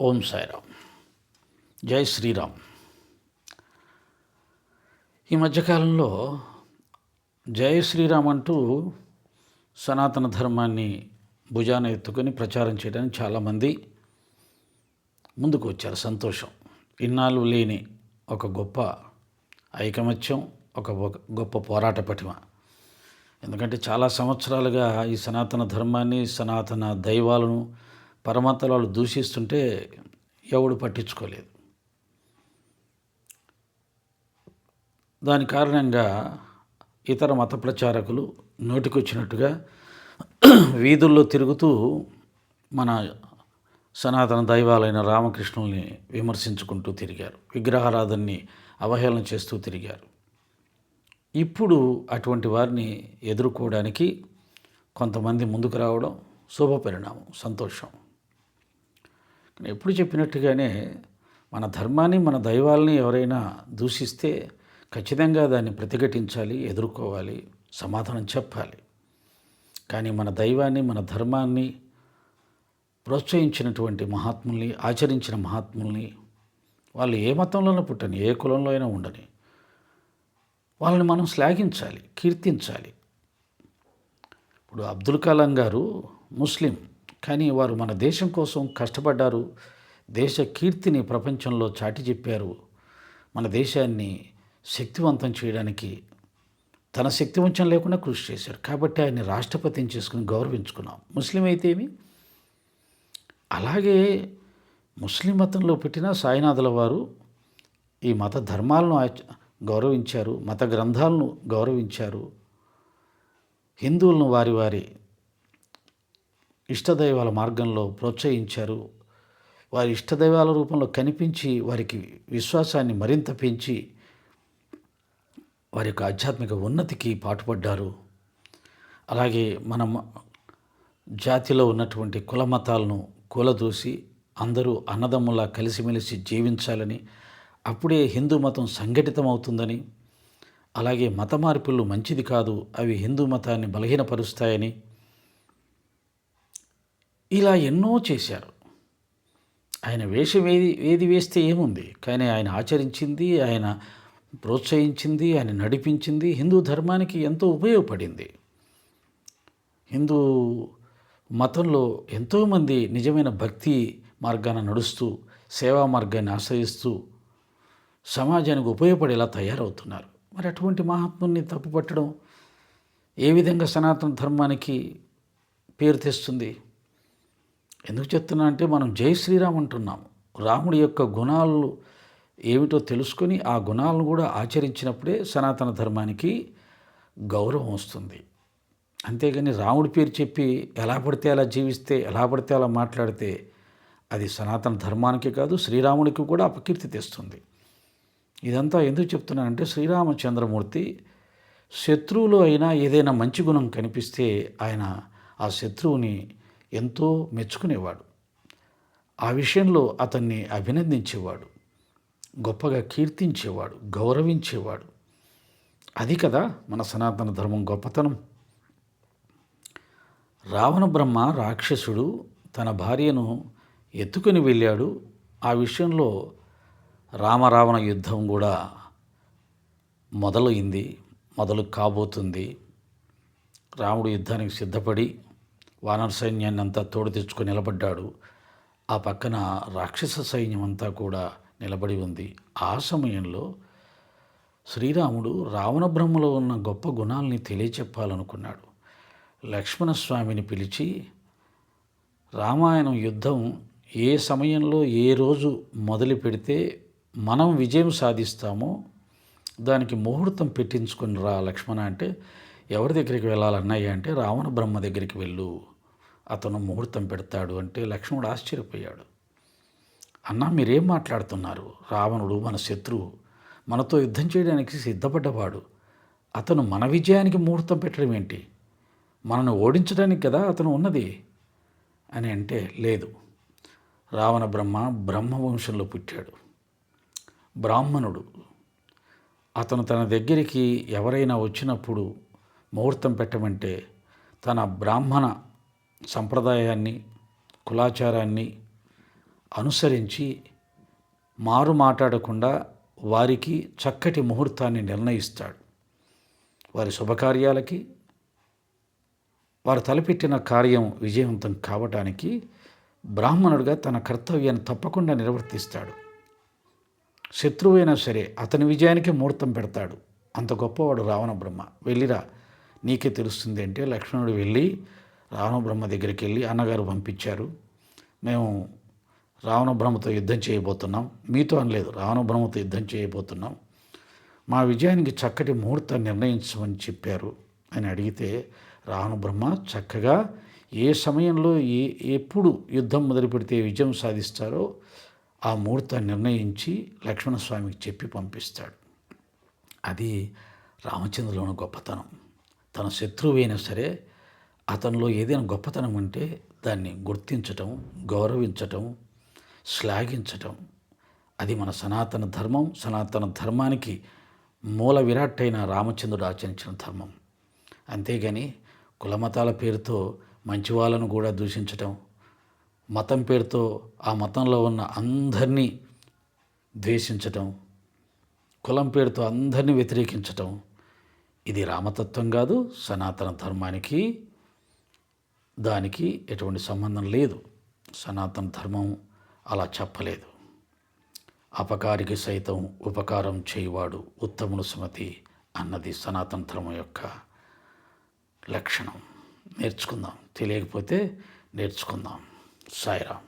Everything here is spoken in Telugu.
ఓం సాయిరామ్. జై శ్రీరామ్. ఈ మధ్యకాలంలో జై శ్రీరామ్ అంటూ సనాతన ధర్మాన్ని భుజాన ఎత్తుకొని ప్రచారం చేయడానికి చాలామంది ముందుకు వచ్చారు. సంతోషం. ఇన్నాళ్ళు లేని ఒక గొప్ప ఐకమత్యం ఒక గొప్ప పోరాట పటిమ. ఎందుకంటే చాలా సంవత్సరాలుగా ఈ సనాతన ధర్మాన్ని సనాతన దైవాలను పరమతలాలు దూషిస్తుంటే ఎవడు పట్టించుకోలేదు. దాని కారణంగా ఇతర మత ప్రచారకులు నోటికొచ్చినట్టుగా వీధుల్లో తిరుగుతూ మన సనాతన దైవాలైన రామకృష్ణుల్ని విమర్శించుకుంటూ తిరిగారు. విగ్రహారాధనని అవహేళన చేస్తూ తిరిగారు. ఇప్పుడు అటువంటి వారిని ఎదుర్కోవడానికి కొంతమంది ముందుకు రావడం శుభ పరిణామం సంతోషం. ఎప్పుడు చెప్పినట్టుగానే మన ధర్మాన్ని మన దైవాల్ని ఎవరైనా దూషిస్తే ఖచ్చితంగా దాన్ని ప్రతిఘటించాలి ఎదుర్కోవాలి సమాధానం చెప్పాలి. కానీ మన దైవాన్ని మన ధర్మాన్ని ప్రోత్సహించినటువంటి మహాత్ముల్ని ఆచరించిన మహాత్ముల్ని వాళ్ళు ఏ మతంలోనూ పుట్టని ఏ కులంలో అయినా ఉండని వాళ్ళని మనం శ్లాఘించాలి కీర్తించాలి. ఇప్పుడు అబ్దుల్ కలాం గారు ముస్లిం. కానీ వారు మన దేశం కోసం కష్టపడ్డారు. దేశ కీర్తిని ప్రపంచంలో చాటి చెప్పారు. మన దేశాన్ని శక్తివంతం చేయడానికి తన శక్తివంచం లేకుండా కృషి చేశారు. కాబట్టి ఆయన్ని రాష్ట్రపతిని చేసుకుని గౌరవించుకున్నాం. ముస్లిం అయితే ఏమి? అలాగే ముస్లిం మతంలో పెట్టిన సాయినాథుల వారు ఈ మత ధర్మాలను గౌరవించారు. మత గ్రంథాలను గౌరవించారు. హిందువులను వారి వారి ఇష్టదైవాల మార్గంలో ప్రోత్సహించారు. వారి ఇష్టదైవాల రూపంలో కనిపించి వారికి విశ్వాసాన్ని మరింత పెంచి వారి యొక్క ఆధ్యాత్మిక ఉన్నతికి పాటుపడ్డారు. అలాగే మన జాతిలో ఉన్నటువంటి కుల మతాలను కూలదూసి అందరూ అన్నదమ్ములా కలిసిమెలిసి జీవించాలని అప్పుడే హిందూ మతం సంఘటితమవుతుందని అలాగే మత మార్పులు మంచిది కాదు అవి హిందూ మతాన్ని బలహీనపరుస్తాయని ఇలా ఎన్నో చేశారు. ఆయన వేషం ఏది ఏది వేస్తే ఏముంది? కానీ ఆయన ఆచరించింది ఆయన ప్రోత్సహించింది ఆయన నడిపించింది. హిందూ ధర్మానికి ఎంతో ఉపయోగపడింది. హిందూ మతంలో ఎంతోమంది నిజమైన భక్తి మార్గాన నడుస్తూ సేవా మార్గాన్ని ఆశ్రయిస్తూ సమాజానికి ఉపయోగపడేలా తయారవుతున్నారు. మరి అటువంటి మహాత్ముని తప్పుపట్టడం ఏ విధంగా సనాతన ధర్మానికి పేరు తెస్తుంది? ఎందుకు చెప్తున్నా అంటే మనం జై శ్రీరామ్ అంటున్నాము. రాముడి యొక్క గుణాలు ఏమిటో తెలుసుకొని ఆ గుణాలను కూడా ఆచరించినప్పుడే సనాతన ధర్మానికి గౌరవం వస్తుంది. అంతేగాని రాముడి పేరు చెప్పి ఎలా పడితే అలా జీవిస్తే ఎలా పడితే అలా మాట్లాడితే అది సనాతన ధర్మానికి కాదు శ్రీరాముడికి కూడా అపకీర్తి తెస్తుంది. ఇదంతా ఎందుకు చెప్తున్నానంటే శ్రీరామచంద్రమూర్తి శత్రువులో అయినా ఏదైనా మంచి గుణం కనిపిస్తే ఆయన ఆ శత్రువుని ఎంతో మెచ్చుకునేవాడు. ఆ విషయంలో అతన్ని అభినందించేవాడు. గొప్పగా కీర్తించేవాడు గౌరవించేవాడు. అది కదా మన సనాతన ధర్మం గొప్పతనం. రావణ బ్రహ్మ రాక్షసుడు తన భార్యను ఎత్తుకొని వెళ్ళాడు. ఆ విషయంలో రామరావణ యుద్ధం కూడా మొదలైంది మొదలు కాబోతుంది. రాముడు యుద్ధానికి సిద్ధపడి వానర సైన్యాన్ని అంతా తోడు తెచ్చుకొని నిలబడ్డాడు. ఆ పక్కన రాక్షస సైన్యం అంతా కూడా నిలబడి ఉంది. ఆ సమయంలో శ్రీరాముడు రావణ బ్రహ్మలో ఉన్న గొప్ప గుణాలని తెలియచెప్పాలనుకున్నాడు. లక్ష్మణస్వామిని పిలిచి రామాయణం యుద్ధం ఏ సమయంలో ఏ రోజు మొదలు పెడితే మనం విజయం సాధిస్తామో దానికి ముహూర్తం పెట్టించుకుని రా లక్ష్మణ అంటే ఎవరి దగ్గరికి వెళ్ళాలన్నయ్య అంటే రావణ బ్రహ్మ దగ్గరికి వెళ్ళు. అతను ముహూర్తం పెడతాడు అంటే లక్ష్మణుడు ఆశ్చర్యపోయాడు. అన్నా మీరేం మాట్లాడుతున్నారు? రావణుడు మన శత్రువు. మనతో యుద్ధం చేయడానికి సిద్ధపడ్డవాడు. అతను మన విజయానికి ముహూర్తం పెట్టడం ఏంటి? మనను ఓడించడానికి కదా అతను ఉన్నది? అని అంటే లేదు. రావణ బ్రహ్మ బ్రహ్మవంశంలో పుట్టాడు. బ్రాహ్మణుడు. అతను తన దగ్గరికి ఎవరైనా వచ్చినప్పుడు ముహూర్తం పెట్టమంటే తన బ్రాహ్మణ సంప్రదాయాన్ని కులాచారాన్ని అనుసరించి మారు మాట్లాడకుండా వారికి చక్కటి ముహూర్తాన్ని నిర్ణయిస్తాడు. వారి శుభకార్యాలకి వారు తలపెట్టిన కార్యం విజయవంతం కావటానికి బ్రాహ్మణుడిగా తన కర్తవ్యాన్ని తప్పకుండా నిర్వర్తిస్తాడు. శత్రువైనా సరే అతని విజయానికి ముహూర్తం పెడతాడు. అంత గొప్పవాడు రావణ బ్రహ్మ వెళ్ళిరా నీకే తెలుస్తుంది అంటే లక్ష్మణుడు వెళ్ళి రావణ బ్రహ్మ దగ్గరికి వెళ్ళి అన్నగారు పంపించారు. మేము రావణ బ్రహ్మతో యుద్ధం చేయబోతున్నాం. మీతో అనలేదు రావణ బ్రహ్మతో యుద్ధం చేయబోతున్నాం. మా విజయానికి చక్కటి ముహూర్తం నిర్ణయించమని చెప్పారు అని అడిగితే రావణ బ్రహ్మ చక్కగా ఏ సమయంలో ఏ ఎప్పుడు యుద్ధం మొదలు పెడితే విజయం సాధిస్తారో ఆ ముహూర్తాన్ని నిర్ణయించి లక్ష్మణస్వామికి చెప్పి పంపిస్తాడు. అది రామచంద్రులోని గొప్పతనం. తన శత్రువు అయినా సరే అతనిలో ఏదైనా గొప్పతనం ఉంటే దాన్ని గుర్తించటం గౌరవించటం శ్లాఘించటం. అది మన సనాతన ధర్మం సనాతన ధర్మానికి మూల విరాట్ అయిన రామచంద్రుడు ఆచరించిన ధర్మం. అంతేగాని కులమతాల పేరుతో మంచి వాళ్ళను కూడా దూషించటం మతం పేరుతో ఆ మతంలో ఉన్న అందరినీ ద్వేషించటం కులం పేరుతో అందరినీ వ్యతిరేకించటం ఇది రామతత్వం కాదు సనాతన ధర్మానికి దానికి ఎటువంటి సంబంధం లేదు. సనాతన ధర్మం అలా చెప్పలేదు. అపకారికి సైతం ఉపకారం చేయువాడు ఉత్తముడు సుమతి అన్నది సనాతన ధర్మం యొక్క లక్షణం. నేర్చుకుందాం. తెలియకపోతే నేర్చుకుందాం. సాయిరామ్.